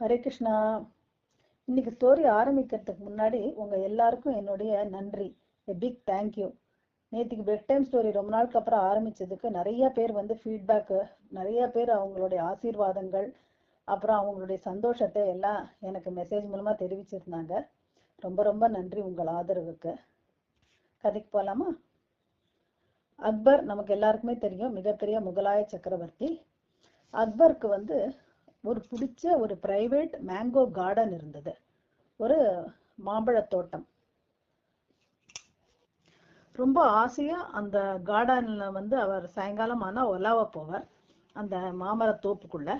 ஹரே கிருஷ்ணா. இன்னைக்கு ஸ்டோரி ஆரம்பிக்கிறதுக்கு முன்னாடி உங்க எல்லாருக்கும் என்னுடைய நன்றி. எ பிக் தேங்க்யூ நேற்றுக்கு பெட் டைம் ஸ்டோரி ரொம்ப நாளுக்கு அப்புறம் ஆரம்பிச்சதுக்கு நிறைய பேர் வந்து ஃபீட்பேக்கு நிறைய பேர் அவங்களுடைய ஆசீர்வாதங்கள் அப்புறம் அவங்களுடைய சந்தோஷத்தை எல்லாம் எனக்கு மெசேஜ் மூலமா தெரிவிச்சிருந்தாங்க. ரொம்ப ரொம்ப நன்றி உங்கள் ஆதரவுக்கு. கதைக்கு போலாமா? அக்பர் நமக்கு எல்லாருக்குமே தெரியும் மிகப்பெரிய முகலாய சக்கரவர்த்தி. அக்பருக்கு வந்து ஒரு பிடிச்ச ஒரு பிரைவேட் மேங்கோ கார்டன் இருந்தது. ஒரு மாம்பழத் தோட்டம். ரொம்ப ஆசையா அந்த கார்டன்ல வந்து அவர் சாயங்காலம் ஆனா ஒலாவ போவார். அந்த மாமர தோப்புக்குள்ள.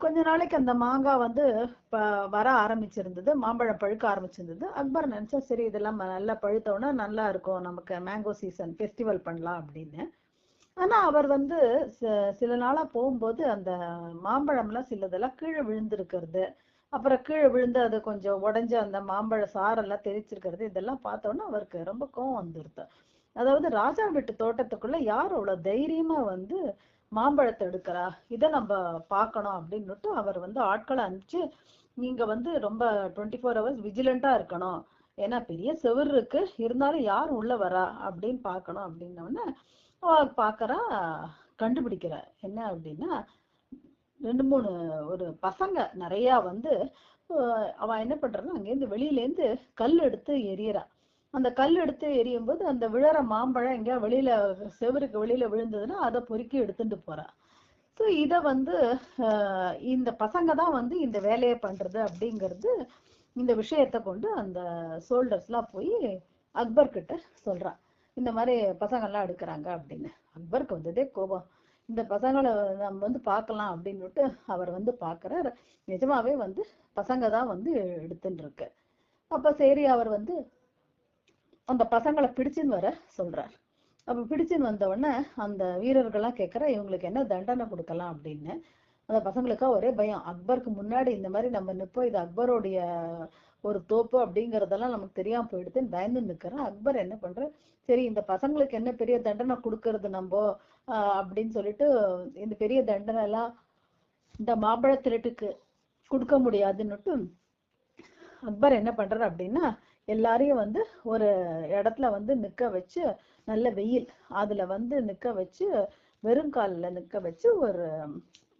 கொஞ்ச நாளைக்கு அந்த மாங்காய் வந்து ப வர ஆரம்பிச்சிருந்தது. மாம்பழம் பழுக்க ஆரம்பிச்சிருந்தது. அக்பர் நினைச்சா சரி இதெல்லாம் நல்லா பழுத்தோன்னா நல்லா இருக்கும். நமக்கு மேங்கோ சீசன் ஃபெஸ்டிவல் பண்ணலாம் அப்படின்னு. ஆனா அவர் வந்து சில நாளா போகும்போது அந்த மாம்பழம்லாம் சிலதெல்லாம் கீழே விழுந்திருக்கிறது. அப்புறம் கீழே விழுந்து அது கொஞ்சம் உடஞ்ச அந்த மாம்பழ சாரெல்லாம் தெரிச்சிருக்கிறது இதெல்லாம் பார்த்தோன்னா அவருக்கு ரொம்ப கோவம் வந்துருது. அதாவது ராஜா வீட்டு தோட்டத்துக்குள்ள யார் அவ்வளவு தைரியமா வந்து மாம்பழத்தை எடுக்கிறா? இதை நம்ம பார்க்கணும் அப்படின்னுட்டு அவர் வந்து ஆட்களை அனுப்பிச்சு நீங்க வந்து ரொம்ப டுவெண்ட்டி ஃபோர் ஹவர்ஸ் விஜிலண்டா இருக்கணும். ஏன்னா பெரிய செவர் இருக்கு. இருந்தாலும் யார் உள்ள வரா? அப்படின்னு பார்க்கணும் அப்படின்னோடனே பார்க்கறா கண்டுபிடிக்கிற. என்ன அப்படின்னா ரெண்டு மூணு ஒரு பசங்க நிறையா வந்து அவன் என்ன பண்றான்னா அங்கேருந்து வெளியிலேருந்து கல் எடுத்து எரியறா அந்த கல் எடுத்து எரியும் போது அந்த விழற மாம்பழம் எங்கேயா வெளியில செவருக்கு வெளியில விழுந்ததுன்னா அதை பொறுக்கி எடுத்துட்டு போறா. ஸோ இதை வந்து இந்த பசங்க தான் வந்து இந்த வேலையை பண்றது அப்படிங்கிறது இந்த விஷயத்த கொண்டு அந்த சோல்டர்ஸ்லாம் போய் அக்பர் கிட்ட சொல்றான் இந்த மாதிரி பசங்கள்லாம் எடுக்கிறாங்க அப்படின்னு. அக்பருக்கு வந்ததே கோபம். இந்த பசங்களை நம்ம வந்து பார்க்கலாம் அப்படின்னுட்டு அவர் வந்து பார்க்குறார். நிஜமாவே வந்து பசங்க தான் வந்து எடுத்துன்னு இருக்கு அப்போ சரி அவர் வந்து அந்த பசங்களை பிடிச்சின்னு வர சொல்றார். அப்போ பிடிச்சின்னு வந்தவுடனே அந்த வீரர்கள்லாம் கேட்குற இவங்களுக்கு என்ன தண்டனை கொடுக்கலாம் அப்படின்னு. அந்த பசங்களுக்கா ஒரே பயம். அக்பருக்கு முன்னாடி இந்த மாதிரி நம்ம நிற்போம் இது அக்பருடைய ஒரு தோப்பு அப்படிங்கறதெல்லாம் நமக்கு தெரியாம போயிடுதுன்னு பயந்து நிற்கிறேன் அக்பர் என்ன பண்ற சரி இந்த பசங்களுக்கு என்ன பெரிய தண்டனை கொடுக்கறது நம்ம? அப்படின்னு சொல்லிட்டு இந்த பெரிய தண்டனை எல்லாம் இந்த மாம்பழ திருட்டுக்கு கொடுக்க முடியாதுன்னுட்டு அக்பர் என்ன பண்றாரு அப்படின்னா எல்லாரையும் வந்து ஒரு இடத்துல வந்து நிக்க வச்சு நல்ல வெயில் அதுல வந்து நிக்க வச்சு வெறுங்காலில் நிக்க வச்சு ஒரு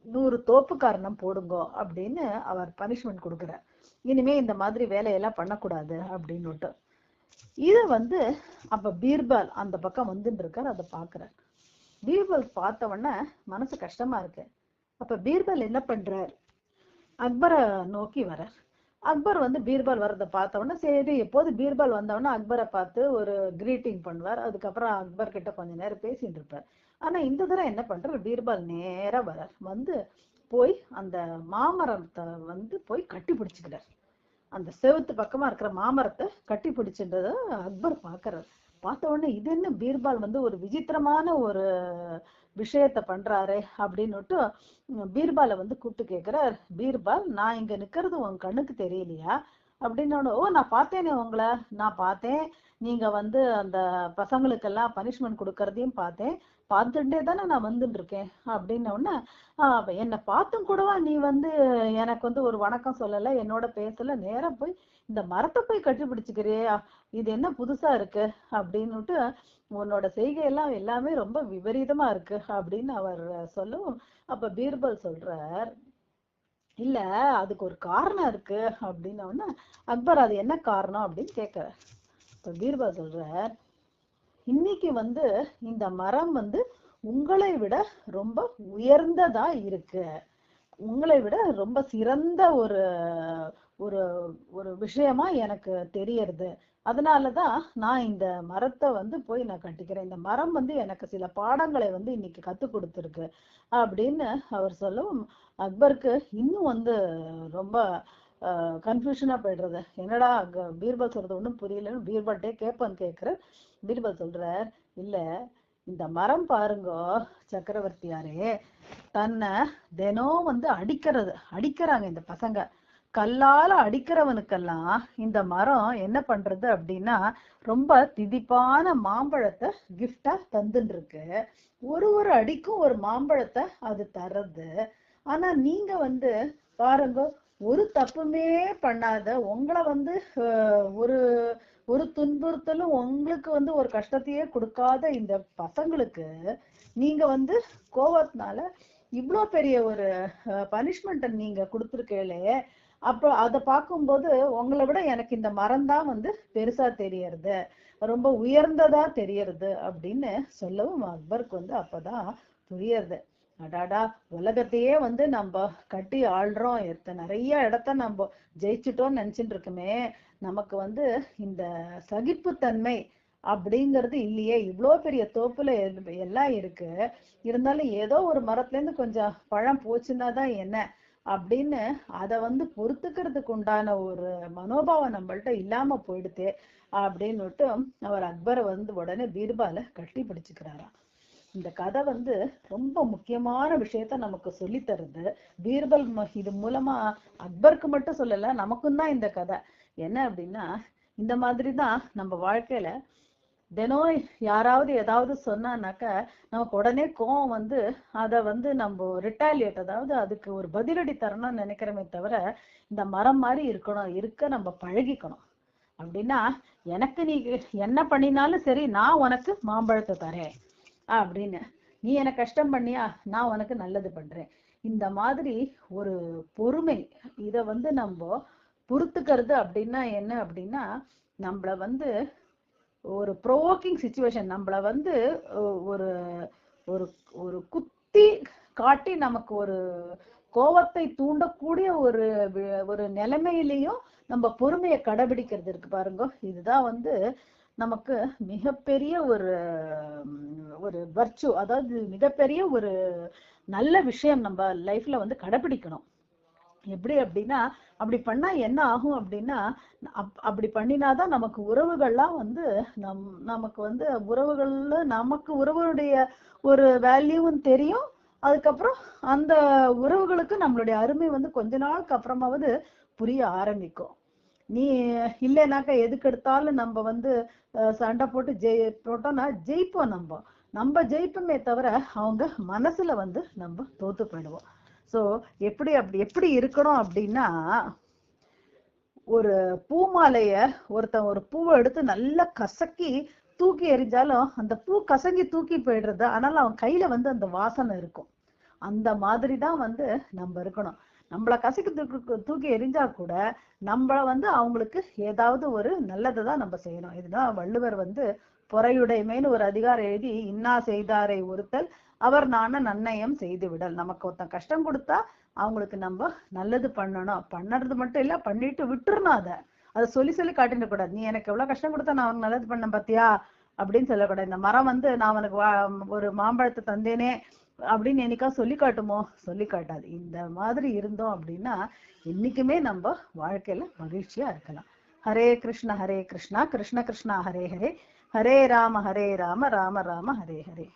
நூறு தோப்பு காரணம் போடுங்கோ அப்படின்னு அவர் பனிஷ்மெண்ட் கொடுக்குறார். இனிமே இந்த மாதிரி வேலையெல்லாம் பண்ணக்கூடாது அப்படின்னுட்டு. இதை வந்து அப்ப பீர்பால் அந்த பக்கம் வந்துட்டு இருக்கார் அதை பாக்குறார் பீர்பால் பார்த்தவொடனே மனசு கஷ்டமா இருக்கு. அப்ப பீர்பால் என்ன பண்றார்? அக்பரை நோக்கி வரார் அக்பர் வந்து பீர்பால் வர்றதை பார்த்தவொடனே சரி எப்போது பீர்பால் வந்தவொடனே அக்பரை பார்த்து ஒரு கிரீட்டிங் பண்ணுவார். அதுக்கப்புறம் அக்பர் கிட்ட கொஞ்ச நேரம் பேசிட்டு இருப்பார் ஆனா இந்த தடவை என்ன பண்றார்? பீர்பால் நேரா வரார் வந்து போய் அந்த மாமரத்தை வந்து போய் கட்டி பிடிச்சுக்கிறார் அந்த செவத்து பக்கமா இருக்கிற மாமரத்தை கட்டி பிடிச்சுன்றத அக்பர் பாக்குறார் பார்த்த உடனே இது என்ன பீர்பால் வந்து ஒரு விசித்திரமான ஒரு விஷயத்த பண்றாரு அப்படின்னுட்டு பீர்பாலை வந்து கூப்பிட்டு கேட்கிறார். பீர்பால் நான் இங்க நிக்கிறது உன் கண்ணுக்கு தெரியலையா? அப்படின்னு ஓ நான் பார்த்தேனே உங்களை. நான் பார்த்தேன். நீங்க வந்து அந்த பசங்களுக்கெல்லாம் பனிஷ்மெண்ட் கொடுக்கறதையும் பார்த்தேன். பார்த்துட்டே தானே நான் வந்துட்டு இருக்கேன் அப்படின்ன உடனே என்னை பார்த்தும் கூடவா நீ வந்து எனக்கு வந்து ஒரு வணக்கம் சொல்லலை என்னோட பேசல நேரம் போய் இந்த மரத்தை போய் கட்டிபிடிச்சிக்கிறியா இது என்ன புதுசா இருக்கு? அப்படின்னுட்டு உன்னோட செய்கையெல்லாம் எல்லாமே ரொம்ப விபரீதமா இருக்கு அப்படின்னு அவர் சொல்லவும் அப்ப பீர்பல் சொல்றார் இல்ல அதுக்கு ஒரு காரணம் இருக்கு அப்படின்ன உடனே அக்பர் அது என்ன காரணம்? அப்படின்னு கேட்கிறார். இப்ப பீர்பல் சொல்றார் இன்னைக்கு வந்து இந்த மரம் வந்து உங்களை விட ரொம்ப உயர்ந்ததா இருக்கு. உங்களை விட ரொம்ப சிறந்த ஒரு ஒரு ஒரு விஷயமா எனக்கு தெரியறது. அதனாலதான் நான் இந்த மரத்தை வந்து போய் நான் கட்டிக்கிறேன். இந்த மரம் வந்து எனக்கு சில பாடங்களை வந்து இன்னைக்கு கத்து கொடுத்துருக்கு அப்படின்னு அவர் சொல்லவும் அக்பருக்கு இன்னும் வந்து ரொம்ப கன்ஃபியூஷனா போயிடுறது. என்னடா பீர்பல் சொல்றது ஒன்றும் புரியலன்னு பீர்பல்ட்டே கேட்பேன்னு கேட்கிற பீர்பல் சொல்றார். இல்ல இந்த மரம் பாருங்க சக்கரவர்த்தியாரே. தன்னை தினம் வந்து அடிக்கிறது அடிக்கிறாங்க இந்த பசங்க. கல்லால அடிக்கிறவனுக்கெல்லாம் இந்த மரம் என்ன பண்றது அப்படின்னா ரொம்ப திதிப்பான மாம்பழத்தை கிஃப்டா தந்துட்டு இருக்கு ஒரு ஒரு அடிக்கும் ஒரு மாம்பழத்தை அது தர்றது. ஆனா நீங்க வந்து பாருங்க ஒரு தப்புமே பண்ணாத உங்களை வந்து ஒரு ஒரு துன்புறுத்தலும் உங்களுக்கு வந்து ஒரு கஷ்டத்தையே கொடுக்காத இந்த பசங்களுக்கு நீங்க வந்து கோவத்தினால இவ்வளோ பெரிய ஒரு பனிஷ்மெண்ட்டை நீங்க கொடுத்துருக்கீங்களே அப்போ அதை பார்க்கும்போது உங்களை விட எனக்கு இந்த மரம் தான் வந்து பெருசா தெரியறது ரொம்ப உயர்ந்ததா தெரியறது அப்படின்னு சொல்லவும் அக்பருக்கு வந்து அப்பதான் புரியறது. அடாடா உலகத்தையே வந்து நம்ம கட்டி ஆள்றோம். எத்த நிறைய இடத்த நம்ம ஜெயிச்சிட்டோம்னு நினைச்சிட்டு இருக்குமே. நமக்கு வந்து இந்த சகிப்புத்தன்மை அப்படிங்கிறது இல்லையே. இவ்வளோ பெரிய தோப்புல எல்லாம் இருக்கு. இருந்தாலும் ஏதோ ஒரு மரத்துல இருந்து கொஞ்சம் பழம் போச்சுன்னா தான் என்ன அப்படின்னு அதை வந்து பொறுத்துக்கிறதுக்கு உண்டான ஒரு மனோபாவம் நம்மள்ட்ட இல்லாம போயிடுதே அப்படின்னுட்டு அவர் அக்பரை வந்து உடனே பீர்பால கட்டி பிடிச்சுக்கிறாராம். இந்த கதை வந்து ரொம்ப முக்கியமான விஷயத்த நமக்கு சொல்லித் தருது. பீர்பல் இது மூலமா அக்பருக்கு மட்டும் சொல்லல நமக்கும் தான் இந்த கதை. என்ன அப்படின்னா இந்த மாதிரி தான் நம்ம வாழ்க்கையில தினம் யாராவது ஏதாவது சொன்னானாக்க நமக்கு உடனே கோவம் வந்து அதை வந்து நம்ம ரிட்டாலியேட் அதாவது அதுக்கு ஒரு பதிலடி தரணும்னு நினைக்கிறோமே தவிர இந்த மரம் மாதிரி இருக்கணும் இருக்க நம்ம பழகிக்கணும். அப்படின்னா எனக்கு நீ என்ன பண்ணினாலும் சரி நான் உனக்கு மாம்பழத்தை தரேன். அப்படின்னு. நீ என கஷ்டம் பண்ணியா? நான் உனக்கு நல்லது பண்றேன். இந்த மாதிரி ஒரு பொறுமை இத வந்து நம்ம பொறுத்துக்கிறது அப்படின்னா என்ன அப்படின்னா நம்மள வந்து ஒரு ப்ரோவோக்கிங் சுச்சுவேஷன் நம்மள வந்து ஒரு ஒரு ஒரு குத்தி காட்டி நமக்கு ஒரு கோவத்தை தூண்டக்கூடிய ஒரு ஒரு நிலைமையிலையும் நம்ம பொறுமையை கடைபிடிக்கிறது இருக்கு பாருங்க. இதுதான் வந்து நமக்கு மிகப்பெரிய ஒரு ஒரு வர்ச்சு அதாவது மிகப்பெரிய ஒரு நல்ல விஷயம் நம்ம லைஃப்ல வந்து கடைபிடிக்கணும். எப்படி அப்படின்னா அப்படி பண்ணா என்ன ஆகும் அப்படின்னா அப்- அப்படி பண்ணினாதான் நமக்கு உறவுகள்லாம் வந்து நம் நமக்கு வந்து உறவுகள்ல நமக்கு உறவுடைய ஒரு வேல்யூவும் தெரியும். அதுக்கப்புறம் அந்த உறவுகளுக்கு நம்மளுடைய அருமை வந்து கொஞ்ச நாளுக்கு அப்புறமாவது புரிய ஆரம்பிக்கும். நீ இல்லைனாக்கா எதுக்கு எடுத்தாலும் நம்ம வந்து சண்டை போட்டு ஜெய் போட்டோம்னா ஜெயிப்போம் நம்ம. நம்ம ஜெயிப்போமே தவிர அவங்க மனசுல வந்து நம்ம தோத்து போயிடுவோம். சோ எப்படி அப்படி எப்படி இருக்கணும் அப்படின்னா ஒரு பூமாலைய ஒருத்தன் ஒரு பூவை எடுத்து நல்லா கசக்கி தூக்கி எறிஞ்சாலும் அந்த பூ கசங்கி தூக்கி போயிடுறது ஆனாலும் அவன் கையில வந்து அந்த வாசனை இருக்கும். அந்த மாதிரி தான் வந்து நம்ம இருக்கணும். நம்மள கசக்கி தூக்கி தூக்கி எரிஞ்சா கூட நம்மள வந்து அவங்களுக்கு ஏதாவது ஒரு நல்லதை தான் நம்ம செய்யணும். இதுதான் வள்ளுவர் வந்து பொறையுடைமைன்னு ஒரு அதிகாரம் எழுதி இன்னா செய்தாரை ஒருத்தல் அவர் நான நன்னயம் செய்து விடல் நமக்கு ஒருத்தன் கஷ்டம் கொடுத்தா அவங்களுக்கு நம்ம நல்லது பண்ணணும். பண்ணறது மட்டும் இல்ல பண்ணிட்டு விட்டுறணும் அதை. அதை சொல்லி சொல்லி காட்டிட கூடாது நீ எனக்கு எவ்வளவு கஷ்டம் கொடுத்தா நான் அவனுக்கு நல்லது பண்ணேன் பாத்தியா? அப்படின்னு சொல்லக்கூடாது. இந்த மரம் வந்து நான் உனக்கு வா- ஒரு மாம்பழத்தை தந்தேனே அப்படின்னு என்னைக்கா சொல்லி காட்டுமோ? சொல்லி காட்டாது. இந்த மாதிரி இருந்தோம் அப்படின்னா என்னைக்குமே நம்ம வாழ்க்கையில மகிழ்ச்சியா இருக்கலாம். ஹரே கிருஷ்ண ஹரே கிருஷ்ணா கிருஷ்ண கிருஷ்ணா ஹரே ஹரே. ஹரே ராம ஹரே ராம ராம ராம ஹரே ஹரே.